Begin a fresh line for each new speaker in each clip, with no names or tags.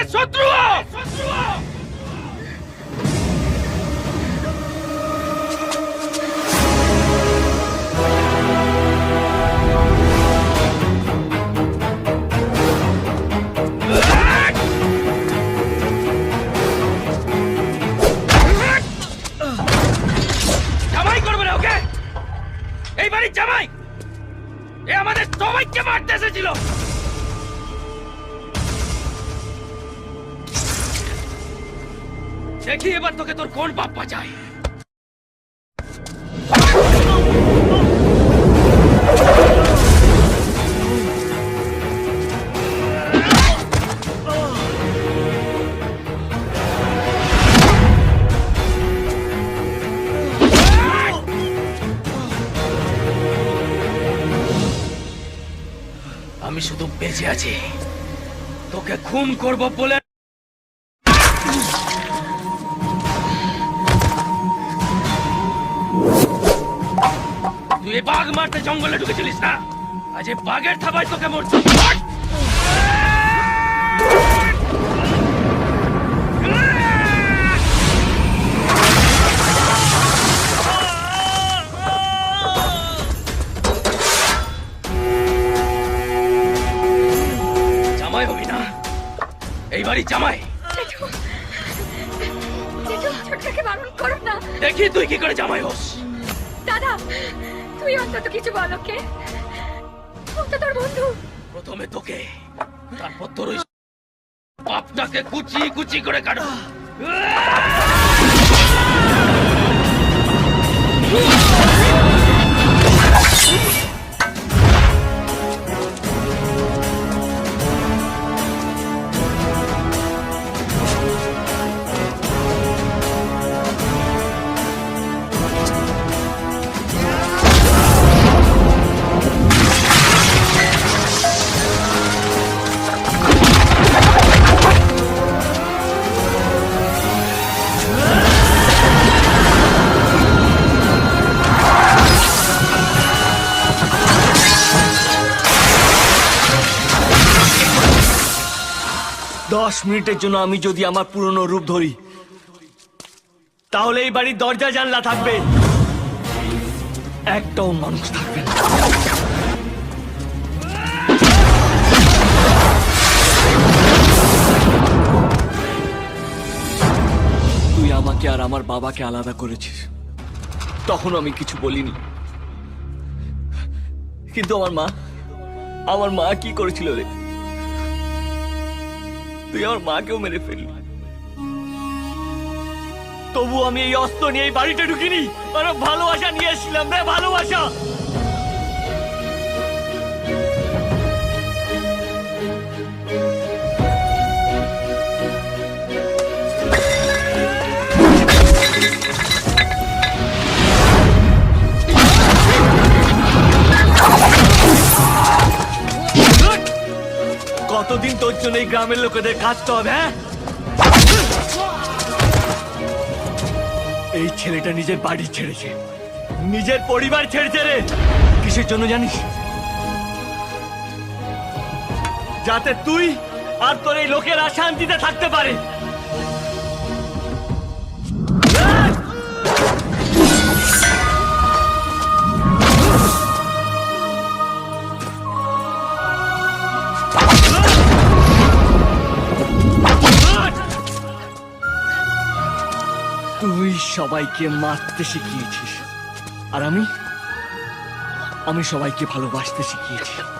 আমাদের শত্রু? এই বাড়ির জামাই! এ আমাদের সবাইকে মারতে এসেছিল। দেখি এবার তোকে তোর কোন বাপ বাঁচায়। আমি শুধু বেঁচে আছি। তোকে খুন করব বলে এই বাঘ মারতে জঙ্গলে ঢুকেছিলিস না? আজ এই বাঘের থাবায় তোকে মরতে জামাই হবি না। এই বাড়ি জামাই। দেখি তুই কি করে জামাই হোস।
দাদা তুই অন্তত কিছু বল, ওকে? ও তো তোর বন্ধু।
প্রথমে তোকে, তারপর তোর ওই পাপটাকে কুচি কুচি করে কাটো
দশ মিনিটের জন্য আমি যদি আমার পুরনো রূপ ধরি, তাহলে এই বাড়ির দরজা জানলা থাকবে। একটাও মানুষ থাকবে তুই আমাকে আর আমার বাবাকে আলাদা করেছিস। তখন আমি কিছু বলিনি। কিন্তু আমার মা আমার মা কি করেছিল রে? তুই আমার মাকেও মেরে ফেললি। তবু আমি এই অস্ত্র নিয়ে এই বাড়িতে ঢুকিনি। আর ভালোবাসা নিয়ে এসেছিলাম রে, ভালোবাসা! কতদিন তোর জন্য এই গ্রামের লোকেদের কাজতে হবে হ্যাঁ? এই ছেলেটা নিজের বাড়ি ছেড়েছে। নিজের পরিবার ছেড়েছে রে। কিসের জন্য জানিস? যাতে তুই আর তোর এই লোকেরা শান্তিতে থাকতে পারে। সবাইকে মারতে শিখিয়েছিস। আর আমি? আমি সবাইকে ভালোবাসতে শিখিয়েছি।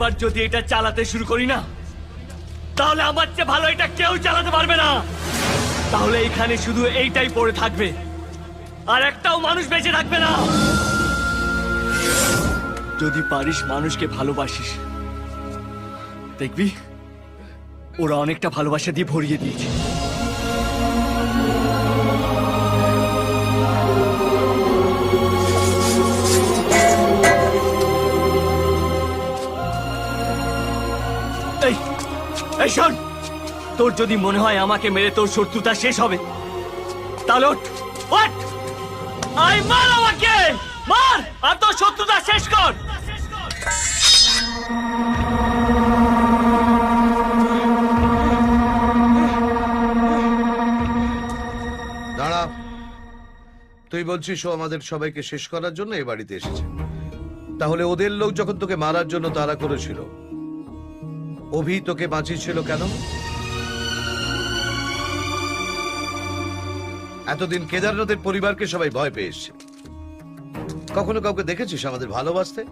একবার যদি এটা চালাতে শুরু করি না, তাহলে আমার চেয়ে ভালো এটা কেউ চালাতে পারবে না। তাহলে এখানে শুধু এইটাই পড়ে থাকবে, আর একটাও মানুষ বেঁচে থাকবে না। যদি পারিস মানুষকে ভালোবাসিস। দেখবি, ওরা অনেকটা ভালোবাসা দিয়ে ভরিয়ে দিয়েছে। এই শোন, তোর যদি মনে হয় আমাকে মেরে তোর শত্রুতা শেষ হবে, তাহলে ওঠ আই মার আমাকে, মার, আর তোর শত্রুতা শেষ কর।
দাঁড়া, তুই বলছিস ও আমাদের সবাইকে শেষ করার জন্য এ বাড়িতে এসেছে। তাহলে ওদের লোক যখন তোকে মারার জন্য তাড়া করেছিল অভি, তোকে বাঁচিয়েছিল কেন? এতদিন কেদারনাথের পরিবারকে সবাই ভয় পেয়ে এসছে কখনো কাউকে দেখেছিস আমাদের ভালোবাসতে?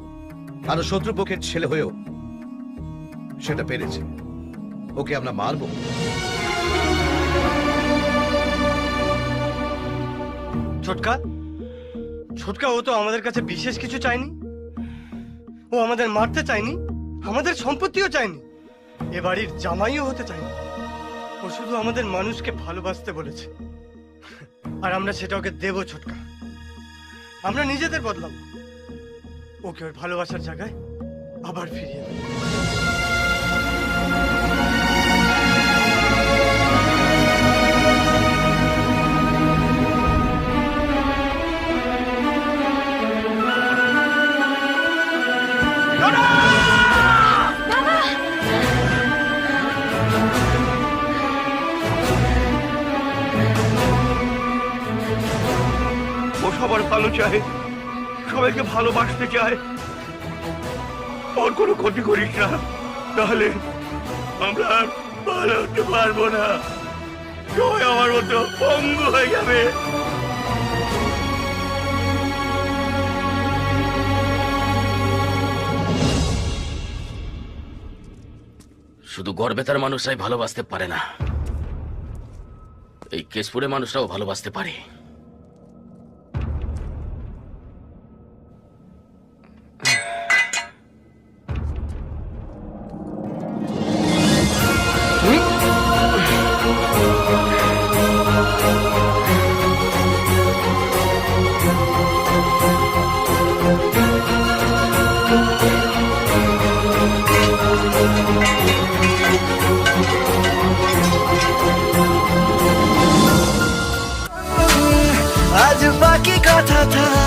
আরও শত্রুপক্ষের ছেলে হয়েও সেটা পেরেছে। ওকে আমরা মারবো।
ছোটকা? ছোটকা, ও তো আমাদের কাছে বিশেষ কিছু চায়নি। ও আমাদের মারতে চায়নি, আমাদের সম্পত্তিও চায়নি। এ বাড়ির জামাইও হতে চায়নি ও শুধু আমাদের মানুষকে ভালোবাসতে বলেছে। আর আমরা সেটা ওকে দেব ছোটকা। আমরা নিজেদের বদলাম ওকে ওর ভালোবাসার জায়গায় আবার ফিরিয়ে দেব।
সবার ভালো চায়, সবাইকে ভালোবাসতে চায়। ওর কোনো ক্ষতি করিস না, তাহলে আমরা আর ভালো হতে পারব না। সবাই আমার মতো পঙ্গু হয়ে যাবে।
শুধু গর্বেতার মানুষরাই ভালোবাসতে পারে না, এই কেশপুরে মানুষরাও ভালোবাসতে পারে।
था था